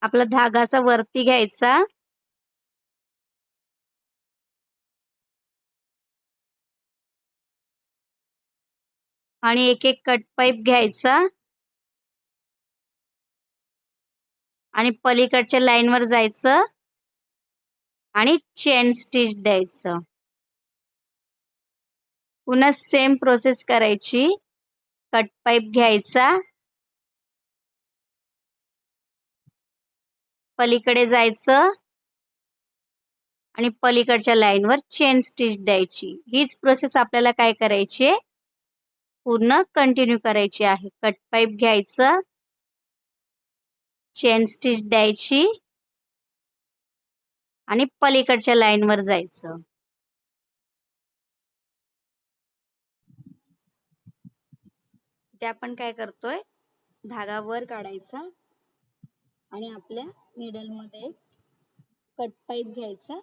आपला धागा असा वरती घ्यायचा. आणि एक एक कट पाईप घ्यायचा. आणि पलीकडच्या लाईन वर जायचं. आणि चेन स्टिच द्यायचं. पुन्हा सेम प्रोसेस करायची. कट पाईप घ्यायचा. पलीकडे जायचं आणि पलीकडच्या लाईनवर चेन स्टिच द्यायची. हीच प्रोसेस आपल्याला काय करायची? पूर्ण कंटिन्यू करायची आहे. कट पाईप घ्यायचं. चेन स्टिच द्यायची. आणि पलीकडच्या लाईनवर जायचं. ते आपण काय करतोय? धागा वर काढायचा. आणि आपल्या निडलमध्ये कट पाईप घ्यायचा.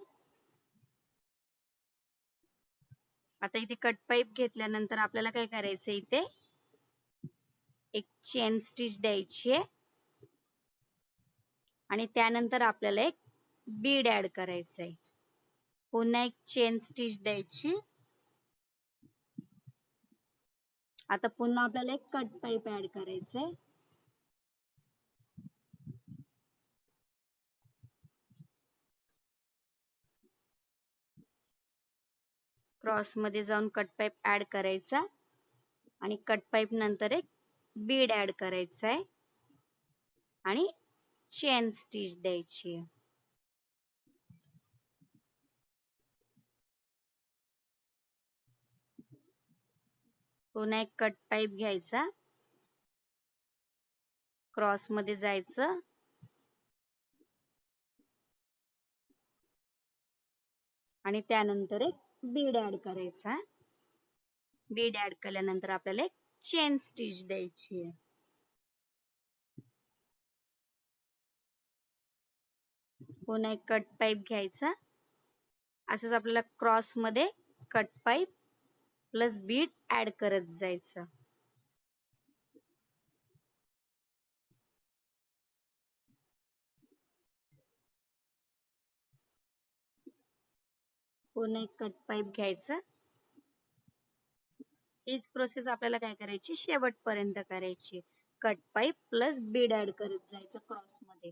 आता इथे कट पाईप घेतल्यानंतर आपल्याला काय करायचं इथे? एक चेन स्टिच द्यायची आहे. आणि त्यानंतर आपल्याला एक बीड ऍड करायचं आहे. पुन्हा एक चेन स्टिच द्यायची. आता पुन्हा आपल्याला एक कट पाईप ऍड करायचंय क्रॉसमध्ये जाऊन कट पाईप ऍड करायचा. आणि कट पाईप नंतर एक बीड ऍड करायचा आहे. आणि चेन स्टिच द्यायची आहे. पुन्हा एक कट पाईप घ्यायचा. क्रॉसमध्ये जायचं. आणि त्यानंतर एक बीड ऍड करायचा. बीड ऍड केल्यानंतर आपल्याला एक चेन स्टिच द्यायची आहे. पुन्हा एक कट पाईप घ्यायचा. असंच आपल्याला क्रॉसमध्ये cut pipe plus bead add करत जायचं. पुन्हा एक कट पाईप घ्यायचं. हीच प्रोसेस आपल्याला काय करायची? शेवटपर्यंत करायची. Cut pipe plus bead add करत जायचं क्रॉसमध्ये.